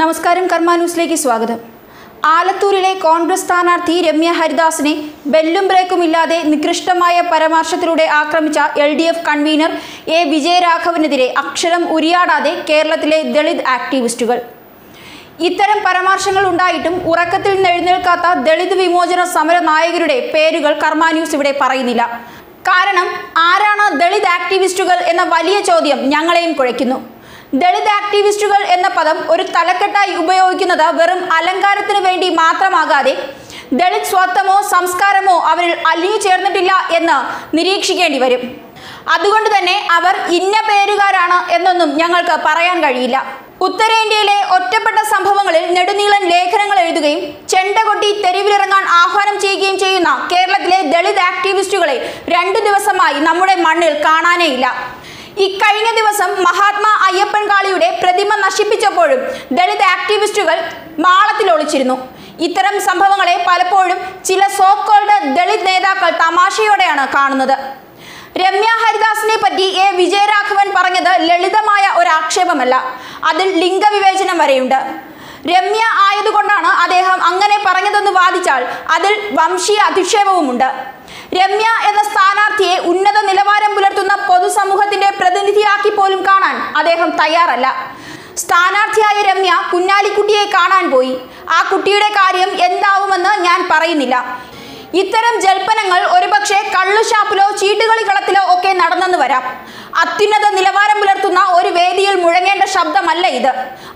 നമസ്കാരം കർമ്മ ന്യൂസിലേക്ക് സ്വാഗതം. ആലത്തൂരിലെ കോൺഗ്രസ് സ്ഥാനാർത്ഥി രമ്യ ഹരിദാസിനെ ബെല്ലും ബ്രേക്കും ഇല്ലാതെ നികൃഷ്ടമായ പരാമർശത്തിലൂടെ ആക്രമിച്ച L D F convener A വിജയരാഘവനെതിരെ അക്ഷരം ഉരിയാടാതെ കേരളത്തിലെ ദളിത് ആക്ടിവിസ്റ്റുകൾ. ഇത്തരം പരാമർശങ്ങൾ ഉണ്ടായിട്ടും ഉറക്കത്തിൽ നെഴുന്നേൽക്കാത്ത ദളിത് വിമോചന സമര നായകരുടെ പേരുകൾ കർമ്മ ന്യൂസ് ഇവിടെ പറയുന്നില്ല. കാരണം ആരാണ് ദളിത് ആക്ടിവിസ്റ്റുകൾ എന്ന വലിയ ചോദ്യം ഞങ്ങളെയും കുഴയ്ക്കുന്നു. ദളിത് ആക്ടിവിസ്റ്റുകൾ എന്ന പദം ഒരു തലക്കെട്ടായി ഉപയോഗിക്കുന്നത് വെറും അലങ്കാരത്തിന് വേണ്ടി മാത്രമാകാതെ ദളിത് സ്വത്വമോ സംസ്കാരമോ അവരിൽ അലിഞ്ഞു ചേർന്നിട്ടില്ല എന്ന് നിരീക്ഷിക്കേണ്ടി വരും. അതുകൊണ്ട് തന്നെ അവർ ഇന്ന പേരുകാരാണ് എന്നൊന്നും ഞങ്ങൾക്ക് പറയാൻ കഴിയില്ല. ഉത്തരേന്ത്യയിലെ ഒറ്റപ്പെട്ട സംഭവങ്ങളിൽ നെടുനീളൻ ലേഖനങ്ങൾ എഴുതുകയും ചെണ്ട കൊട്ടി തെരുവിലിറങ്ങാൻ ആഹ്വാനം ചെയ്യുകയും ചെയ്യുന്ന കേരളത്തിലെ ദളിത് ആക്ടിവിസ്റ്റുകളെ രണ്ടു ദിവസമായി നമ്മുടെ മണ്ണിൽ കാണാനേയില്ല. ഇക്കഴിഞ്ഞ ദിവസം മഹാത്മാ അയ്യപ്പൻ കാളിയുടെ പ്രതിമ നശിപ്പിച്ചപ്പോഴും ദളിത് ആക്ടിവിസ്റ്റുകൾ മാളത്തിൽ ഒളിച്ചിരുന്നു. ഇത്തരം സംഭവങ്ങളെ പലപ്പോഴും ചില സോക്കോൾഡ് ദളിത് നേതാക്കൾ തമാശയോടെയാണ് കാണുന്നത്. രമ്യ ഹരിദാസിനെ പറ്റി എ വിജയരാഘവൻ പറഞ്ഞത് ലളിതമായ ഒരു ആക്ഷേപമല്ല. അതിൽ ലിംഗവിവേചനം വരെയുണ്ട്. രമ്യ ആയതുകൊണ്ടാണ് അദ്ദേഹം അങ്ങനെ പറഞ്ഞതെന്ന് വാദിച്ചാൽ അതിൽ വംശീയ അധിക്ഷേപവുമുണ്ട്. രമ്യ എന്ന സ്ഥാനാർത്ഥിയെ ഉന്നത നിലവാരം പുലർത്തുന്ന പൊതുസമൂഹത്തിന്റെ പ്രതിനിധിയാക്കി അദ്ദേഹം തയ്യാറല്ല. സ്ഥാനാർത്ഥിയായ രമ്യ കുഞ്ഞാലിക്കുട്ടിയെ കാണാൻ പോയി. ആ കുട്ടിയുടെ കാര്യം എന്താവുമെന്ന് ഞാൻ പറയുന്നില്ല. ഇത്തരം ജൽപ്പനങ്ങൾ ഒരുപക്ഷെ കള്ളുഷാപ്പിലോ ചീട്ടുകളി കളത്തിലോ ഒക്കെ നടന്നെന്ന് വരാം. അത്യുന്നത നിലവാരം പുലർത്തുന്ന ഒരു വേദിയിൽ മുഴങ്ങേണ്ട ശബ്ദമല്ല ഇത്.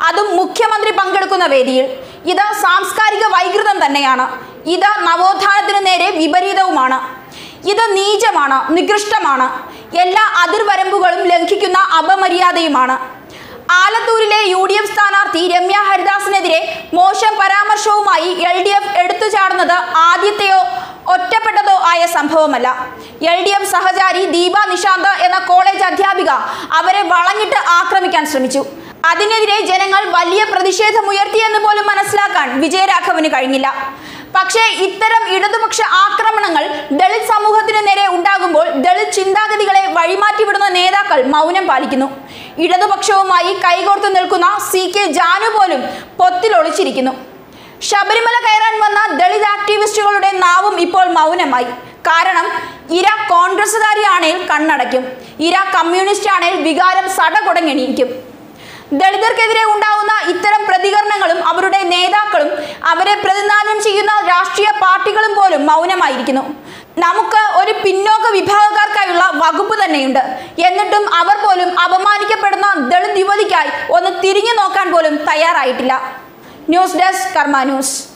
അതും മുഖ്യമന്ത്രി പങ്കെടുക്കുന്ന വേദിയിൽ. ഇത് സാംസ്കാരിക വൈകൃതം തന്നെയാണ്. ഇത് നവോത്ഥാനത്തിന് നേരെ വിപരീതവുമാണ്. ഇത് നീചമാണ് നികൃഷ്ടമാണ്. എല്ലാ അതിർവരമ്പുകളും ലംഘിക്കുന്ന അപമര്യാദയുമാണ്. ആലത്തൂരിലെ യു ഡി എഫ് സ്ഥാനാർത്ഥി രമ്യ ഹരിദാസിനെതിരെ മോശം പരാമർശവുമായി എൽ ഡി എഫ് എടുത്തു ചാടുന്നത് ആദ്യത്തെയോ ഒറ്റപ്പെട്ടതോ ആയ സംഭവമല്ല. എൽ ഡി എഫ് സഹചാരി ദീപ നിശാന്ത് എന്ന കോളേജ് അധ്യാപിക അവരെ വളഞ്ഞിട്ട് ആക്രമിക്കാൻ ശ്രമിച്ചു. അതിനെതിരെ ജനങ്ങൾ വലിയ പ്രതിഷേധമുയർത്തിയെന്ന് പോലും മനസ്സിലാക്കാൻ വിജയരാഘവന് കഴിഞ്ഞില്ല. പക്ഷേ ഇത്തരം ഇടതുപക്ഷ ആക്രമണങ്ങൾ ദളിത് സമൂഹത്തിന് നേരെ ഉണ്ടാകുമ്പോൾ ദളിത് ചിന്താഗതികളെ വഴിമാറ്റിവിടുന്ന നേതാക്കൾ മൗനം പാലിക്കുന്നു. ഇടതുപക്ഷവുമായി കൈകോർത്ത് നിൽക്കുന്ന സി കെ ജാനു പോലും പൊത്തിലൊളിച്ചിരിക്കുന്നു. ശബരിമല കയറാൻ വന്ന ദളിത് ആക്ടിവിസ്റ്റുകളുടെ നാവും ഇപ്പോൾ മൗനമായി. കാരണം ഇര കോൺഗ്രസുകാരിയാണേൽ കണ്ണടയ്ക്കും. ഇര കമ്മ്യൂണിസ്റ്റ് ആണേൽ വികാരം സടകുടങ്ങെണീക്കും. ദളിതർക്കെതിരെ ഉണ്ടാവുന്ന ഇത്തരം പ്രതികരണങ്ങളും അവരുടെ നേതാക്കളും അവരെ പ്രതിനിധാനം ചെയ്യുന്ന രാഷ്ട്രീയ പാർട്ടികളും പോലും മൗനമായിരിക്കുന്നു. നമുക്ക് വകുപ്പ് തന്നെയുണ്ട്. എന്നിട്ടും അവർ പോലും അപമാനിക്കപ്പെടുന്ന ദളിത് യുവതിക്കായി ഒന്ന് തിരിഞ്ഞു നോക്കാൻ പോലും തയ്യാറായിട്ടില്ല. News desk Karma news.